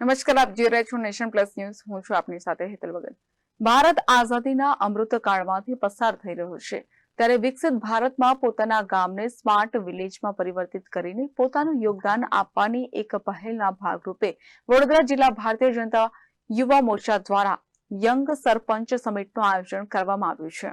નમસ્કાર, આપ જોઈ રહ્યા છો નેશન પ્લસ ન્યૂઝ. હું છું આપની સાથે હેતલ વગર ભારત આઝાદીના અમૃત કાળમાંથી પસાર થઈ રહ્યો છે. ત્યારે વિકસિત ભારતમાં પોતાના ગામને સ્માર્ટ વિલેજમાં પરિવર્તિત કરીને પોતાનું યોગદાન આપવાની એક પહેલના ભાગરૂપે વડોદરા જિલ્લા ભારતીય જનતા યુવા મોરચા દ્વારા યંગ સરપંચ સમિટનું આયોજન કરવામાં આવ્યું છે.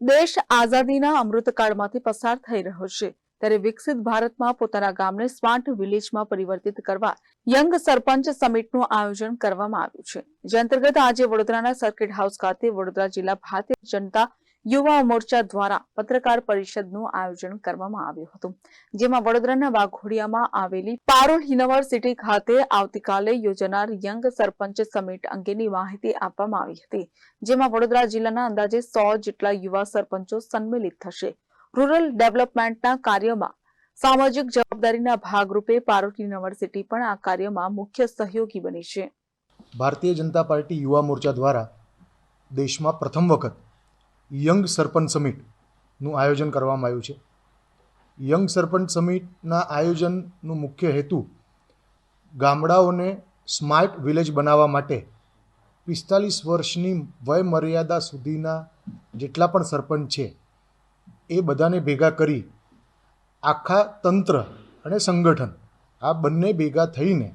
દેશ આઝાદીના અમૃતકાળમાંથી પસાર થઈ રહ્યો છે. ત્યારે વિકસિત ભારતમાં પોતાના ગામને સ્માર્ટ વિલેજમાં પરિવર્તિત કરવા યંગ સરપંચ સમિટનું આયોજન કરવામાં આવ્યું છે. જે અંતર્ગત આજે વડોદરાના સર્કિટ હાઉસ ખાતે વડોદરા જિલ્લા ભારતીય જનતા યુવા મોરચા દ્વારા પત્રકાર પરિષદનું આયોજન કરવામાં આવ્યું હતું. જેમાં વડોદરાના વાઘોડિયામાં આવેલી પારુલ યુનિવર્સિટી ખાતે આવતીકાલે યોજાનાર યંગ સરપંચ સમિટ અંગેની માહિતી આપવામાં આવી હતી. જેમાં વડોદરા જિલ્લાના અંદાજે સો જેટલા યુવા સરપંચો સંમેલિત થશે. રૂરલ ડેવલપમેન્ટના કાર્યમાં સામાજિક જવાબદારીના ભાગરૂપે પારોટ યુનિવર્સિટી પણ આ કાર્યમાં મુખ્ય સહયોગી બની છે. ભારતીય જનતા પાર્ટી યુવા મોરચા દ્વારા દેશમાં પ્રથમ વખત યંગ સરપંચ સમિટનું આયોજન કરવામાં આવ્યું છે. યંગ સરપંચ સમિટના આયોજનનું મુખ્ય હેતુ ગામડાઓને સ્માર્ટ વિલેજ બનાવવા માટે પિસ્તાલીસ વર્ષની વયમર્યાદા સુધીના જેટલા પણ સરપંચ છે એ બધાને ભેગા કરી આખા તંત્ર અને સંગઠન આ બંને ભેગા થઈને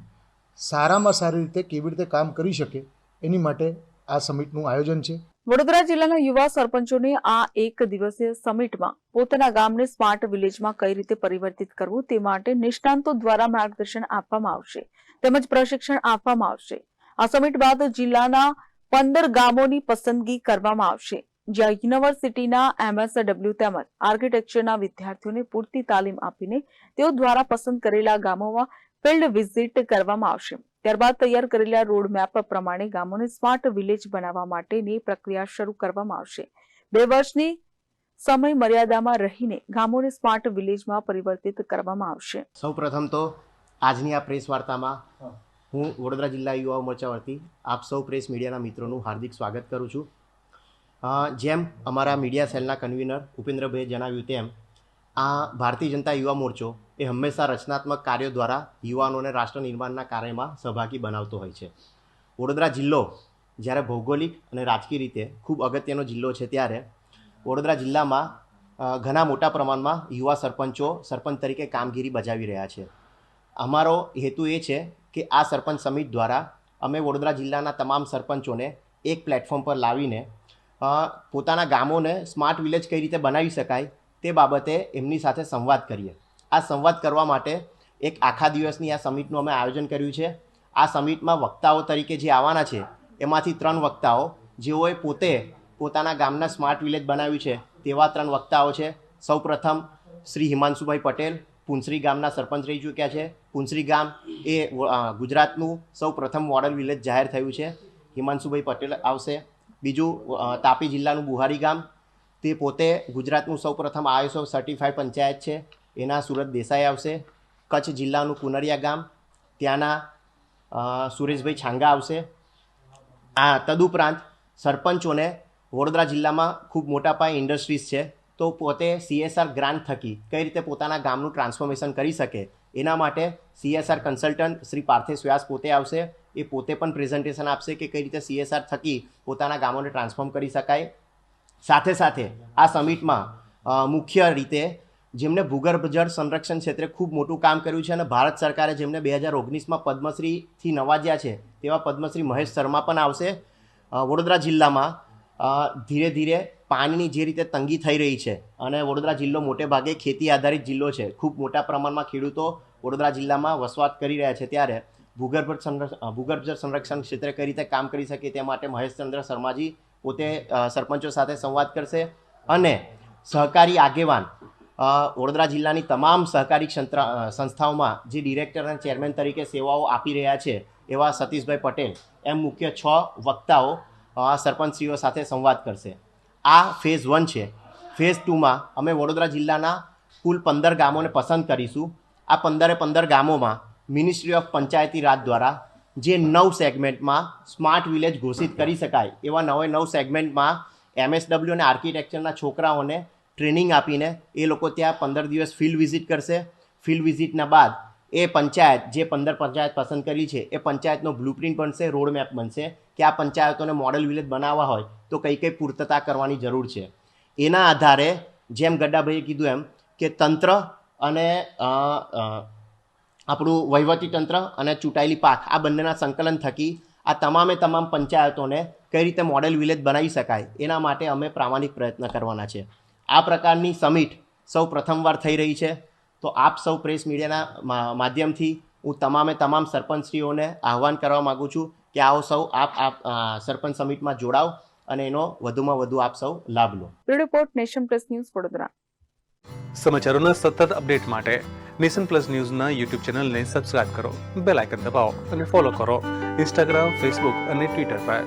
સારામાં સારી રીતે કેવી રીતે કામ કરી શકે એની માટે આ સમિટનું આયોજન છે. વડોદરા જિલ્લાના યુવા સરપંચોને આ એક દિવસીય સમિટમાં પોતાના ગામને સ્માર્ટ વિલેજમાં કઈ રીતે પરિવર્તિત કરવું તે માટે નિષ્ણાંતો દ્વારા માર્ગદર્શન આપવામાં આવશે તેમજ પ્રશિક્ષણ આપવામાં આવશે. આ સમિટ બાદ જિલ્લાના પંદર ગામોની પસંદગી કરવામાં આવશે. જ્યાં યુનિવર્સિટીના એમએસડબલ્યુ તેમજ આર્કિટેક્ચરના વિદ્યાર્થીઓને પૂરતી તાલીમ આપીને તેઓ દ્વારા પસંદ કરેલા ગામોમાં ફિલ્ડ વિઝિટ કરવામાં આવશે. ત્યારબાદ તૈયાર કરેલા રોડમેપ પ્રમાણે ગામોને સ્માર્ટ વિલેજ બનાવવા માટેની પ્રક્રિયા શરૂ કરવામાં આવશે. બે વર્ષની સમય મર્યાદામાં રહીને ગામોને સ્માર્ટ વિલેજમાં પરિવર્તિત કરવામાં આવશે. સૌપ્રથમ તો આજની આ પ્રેસ વાર્તામાં હું. વડોદરા જિલ્લા યુવા મોરચા વતી આપ સૌ પ્રેસ મીડિયાના મિત્રોનું હાર્દિક સ્વાગત કરું છું. જેમ અમારા મીડિયા સેલના કન્વીનર ઉપેન્દ્રભાઈએ જણાવ્યું તેમ, આ ભારતીય જનતા યુવા મોરચો એ હંમેશા રચનાત્મક કાર્યો દ્વારા યુવાનોને રાષ્ટ્ર નિર્માણના કાર્યમાં સહભાગી બનાવતો હોય છે. વડોદરા જિલ્લો જ્યારે ભૌગોલિક અને રાજકીય રીતે ખૂબ અગત્યનો જિલ્લો છે ત્યારે વડોદરા જિલ્લામાં ઘણા મોટા પ્રમાણમાં યુવા સરપંચો સરપંચ તરીકે કામગીરી બજાવી રહ્યા છે. અમારો હેતુ એ છે કે આ સરપંચ સમિટ દ્વારા અમે વડોદરા જિલ્લાના તમામ સરપંચોને એક પ્લેટફોર્મ પર લાવીને પોતાના ગામોને સ્માર્ટ વિલેજ કઈ રીતે બનાવી શકાય તે બાબતે એમની સાથે સંવાદ કરીએ. આ સંવાદ કરવા માટે એક આખા દિવસની આ સમિટનું અમે આયોજન કર્યું છે. આ સમિટમાં વક્તાઓ તરીકે જે આવવાના છે, એમાંથી ત્રણ વક્તાઓ જેઓએ પોતે પોતાના ગામના સ્માર્ટ વિલેજ બનાવ્યું છે, તેવા ત્રણ વક્તાઓ છે. સૌપ્રથમ શ્રી હિમાંશુભાઈ પટેલ પુંસરી ગામના સરપંચ રહી ચૂક્યા છે. પુંસરી ગામ એ ગુજરાતનું સૌ પ્રથમ મોડલ વિલેજ જાહેર થયું છે. હિમાંશુભાઈ પટેલ આવશે. બીજું તાપી જિલ્લાનું બુહારી ગામ. તે પોતે ગુજરાતનું સૌ પ્રથમ આઈએસઓ સર્ટિફાઈડ પંચાયત છે. એના સુરત દેસાઈ આવશે. કચ્છ જિલ્લાનું કુનરિયા ગામ. ત્યાંના સુરેશભાઈ છાંગા આવશે. આ તદુપરાંત સરપંચોને વડોદરા જિલ્લામાં ખૂબ મોટા પાયે ઇન્ડસ્ટ્રીઝ છે. તો પોતે સીએસઆર ગ્રાન્ટ થકી કઈ રીતે પોતાના ગામનું ટ્રાન્સફોર્મેશન કરી શકે એના માટે સીએસઆર કન્સલ્ટન્ટ શ્રી પાર્થેશ વ્યાસ પોતે આવશે. એ પોતે પણ પ્રેઝન્ટેશન આપશે કે કઈ રીતે સીએસઆર થકી પોતાના ગામોને ટ્રાન્સફોર્મ કરી શકાય. સાથે સાથે આ સમિટમાં મુખ્ય રીતે જેમને ભૂગર્ભ જળ સંરક્ષણ ક્ષેત્રે ખૂબ મોટું કામ કર્યું છે અને ભારત સરકારે જેમને બે હજાર ઓગણીસમાં પદ્મશ્રીથી નવાજ્યા છે તેવા પદ્મશ્રી મહેશ શર્મા પણ આવશે. વડોદરા જિલ્લામાં ધીરે ધીરે પાણીની જે રીતે તંગી થઈ રહી છે અને વડોદરા જિલ્લો મોટે ભાગે ખેતી આધારિત જિલ્લો છે. ખૂબ મોટા પ્રમાણમાં ખેડૂતો વડોદરા જિલ્લામાં વસવાટ કરી રહ્યા છે ત્યારે ભૂગર્ભ સંરક્ષ અ, ભૂગર્ભ સંરક્ષણ ક્ષેત્રે કઈ રીતે કામ કરી શકે તે માટે મહેશચંદ્ર શર્માજી પોતે સરપંચો સાથે સંવાદ કરશે અને સહકારી આગેવાન વડોદરા જિલ્લાની તમામ સહકારી સંસ્થાઓમાં જે ડિરેક્ટર અને ચેરમેન તરીકે સેવાઓ આપી રહ્યા છે એવા સતીશભાઈ પટેલ એમ મુખ્ય છ વક્તાઓ સરપંચશ્રીઓ સાથે સંવાદ કરશે. આ ફેઝ વન છે. ફેઝ ટુમાં અમે વડોદરા જિલ્લાના કુલ પંદર ગામોને પસંદ કરીશું. આ પંદરે પંદર ગામોમાં મિનિસ્ટ્રી ઓફ પંચાયતી રાજ દ્વારા જે નવ સેગમેન્ટમાં સ્માર્ટ વિલેજ ઘોષિત કરી શકાય, એવા નવે નવ સેગમેન્ટમાં એમએસડબલ્યુ અને આર્કિટેક્ચરના છોકરાઓને ટ્રેનિંગ આપીને એ લોકો ત્યાં પંદર દિવસ ફિલ્ડ વિઝિટ કરશે. ફિલ્ડ વિઝિટના બાદ એ પંચાયત, જે પંદર પંચાયત પસંદ કરી છે, એ પંચાયતનો બ્લુપ્રિન્ટ બનશે રોડ મેપ બનશે. કે આ પંચાયતોને મોડેલ વિલેજ બનાવવા હોય તો કઈ કઈ પૂર્તતા કરવાની જરૂર છે. એના આધારે જેમ ગડ્ડાભાઈએ કીધું એમ કે તંત્ર અને આપણું વહીવટી તંત્ર અને ચૂંટાયેલી પાક આ બંનેના સંકલન થકી આ તમામે તમામ પંચાયતોને કઈ રીતે મોડેલ વિલેજ બનાવી શકાય એના માટે અમે પ્રામાણિક પ્રયત્ન કરવાના છે. આ પ્રકારની સમિટ સૌ પ્રથમવાર થઈ રહી છે. તો આપ સૌ પ્રેસ મીડિયાના માધ્યમથી હું તમામે તમામ સરપંચશ્રીઓને આહવાન કરવા માગું છું કે આવો સૌ આપ આપ સરપંચ સમિટમાં જોડાઓ અને એનો વધુમાં વધુ આપ સૌ લાભ લો. Report nation plus news Vadodara. સમાચારોના સતત અપડેટ માટે નેશન પ્લસ ન્યૂઝના યુટ્યુબ ચેનલને સબસ્ક્રાઇબ કરો બેલ આઇકન દબાવો અને ફોલો કરો. ઇન્સ્ટાગ્રામ ફેસબુક અને ટ્વિટર પર.